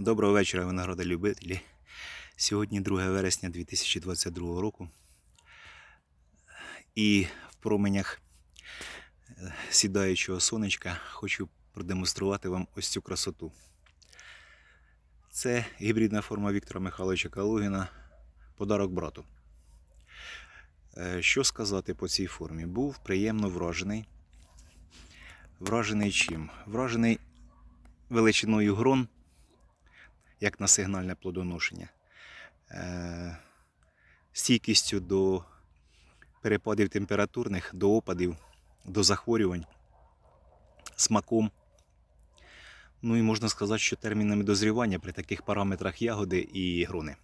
Доброго вечора, виноградолюбителі. Сьогодні 2 вересня 2022 року. І в променях е, сідаючого сонечка хочу продемонструвати вам ось цю красоту. Це гібридна форма Віктора Михайловича Калугіна Подарок брату. Е, Що сказати по цій формі? Був приємно вражений. Вражений чим? Вражений величиною грон, як на сигнальне плодоношення, е, стійкістю до перепадів температурних, до опадів, до захворювань, смаком. Ну і можна сказати, що термінами дозрівання при таких параметрах ягоди і грони.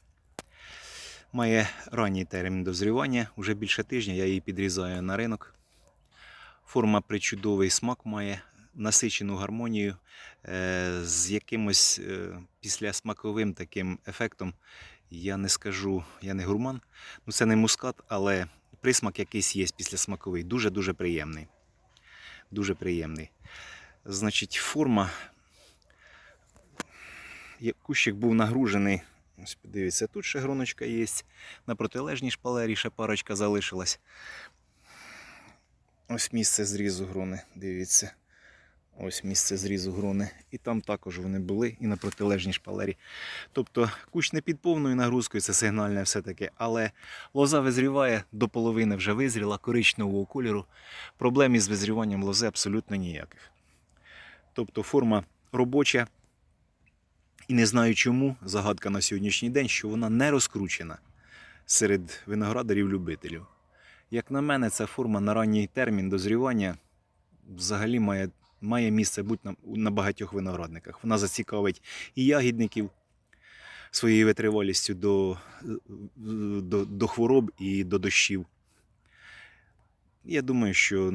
Має ранній термін дозрівання, вже більше тижня, я її підрізаю на ринок. Форма причудовий смак має, насичену гармонію е, з якимось е, післясмаковим таким ефектом. Я не скажу, я не гурман. Ну це не мускат, але присмак якийсь є післясмаковий. Дуже-дуже приємний. Дуже приємний. Значить, форма. Кущик був нагружений. Ось подивіться, тут ще гроночка є. На протилежній шпалері ще парочка залишилась. Ось місце зрізу грони, дивіться. Ось місце зрізу грони. І там також вони були, і на протилежній шпалері. Тобто кущ не під повною нагрузкою, це сигнальне все-таки, але лоза визріває, до половини вже визріла, коричневого кольору. Проблем із визріванням лози абсолютно ніяких. Тобто форма робоча. І не знаю чому, загадка на сьогоднішній день, що вона не розкручена серед виноградарів-любителів. Як на мене, ця форма на ранній термін дозрівання взагалі має, має місце бути на, на багатьох виноградниках. Вона зацікавить і ягідників своєю витривалістю до, до, до хвороб і до дощів. Я думаю, що в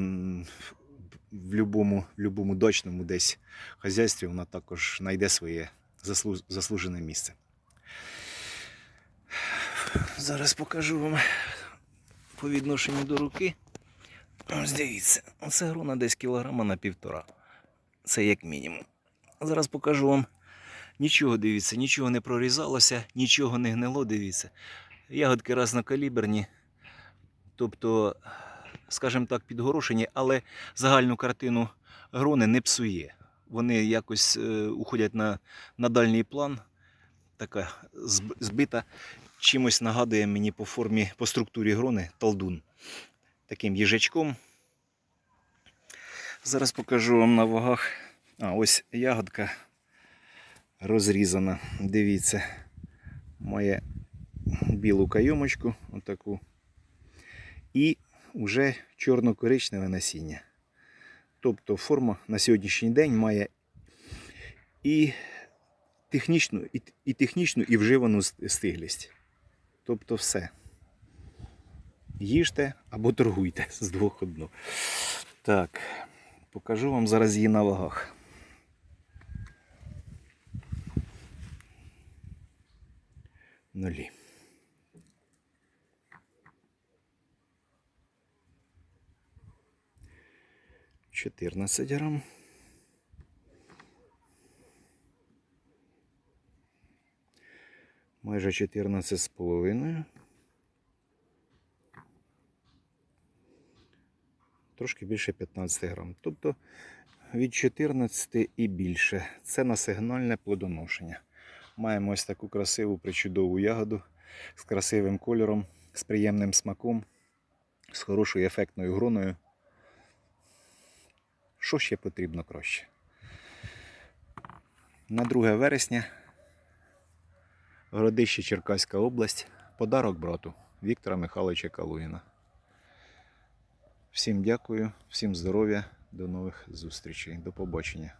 будь-якому в любому дачному десь хазяйстві вона також знайде своє заслужене місце. Зараз покажу вам по відношенню до руки. Ось дивіться, це груна десь кілограма на півтора. Це як мінімум. Зараз покажу вам. Нічого дивіться, нічого не прорізалося, нічого не гнило, дивіться. Ягодки разнокаліберні, тобто, скажімо так, підгорошені, але загальну картину грони не псує. Вони якось е, уходять на, на дальній план, така збита чимось нагадує мені по формі, по структурі грони талдун. Таким їжачком. Зараз покажу вам на вагах. А, ось ягодка розрізана. Дивіться, має білу кайомочку, отаку. І вже чорно-коричневе насіння. Тобто форма на сьогоднішній день має і технічну, і, і технічну, і вживану стиглість. Тобто все. Їжте або торгуйте з двох одно. Так, покажу вам зараз її на вагах. Нулі. Чотирнадцять грам. Майже 14 з половиною. Трошки більше 15 грам. Тобто від 14 і більше. Це на сигнальне плодоношення. Маємо ось таку красиву причудову ягоду з красивим кольором, з приємним смаком, з хорошою ефектною гроною. Що ще потрібно краще? На 2 вересня Городище Черкаська область. Подарок брату Віктора Михайловича Калугіна. Всім дякую, всім здоров'я, до нових зустрічей. До побачення.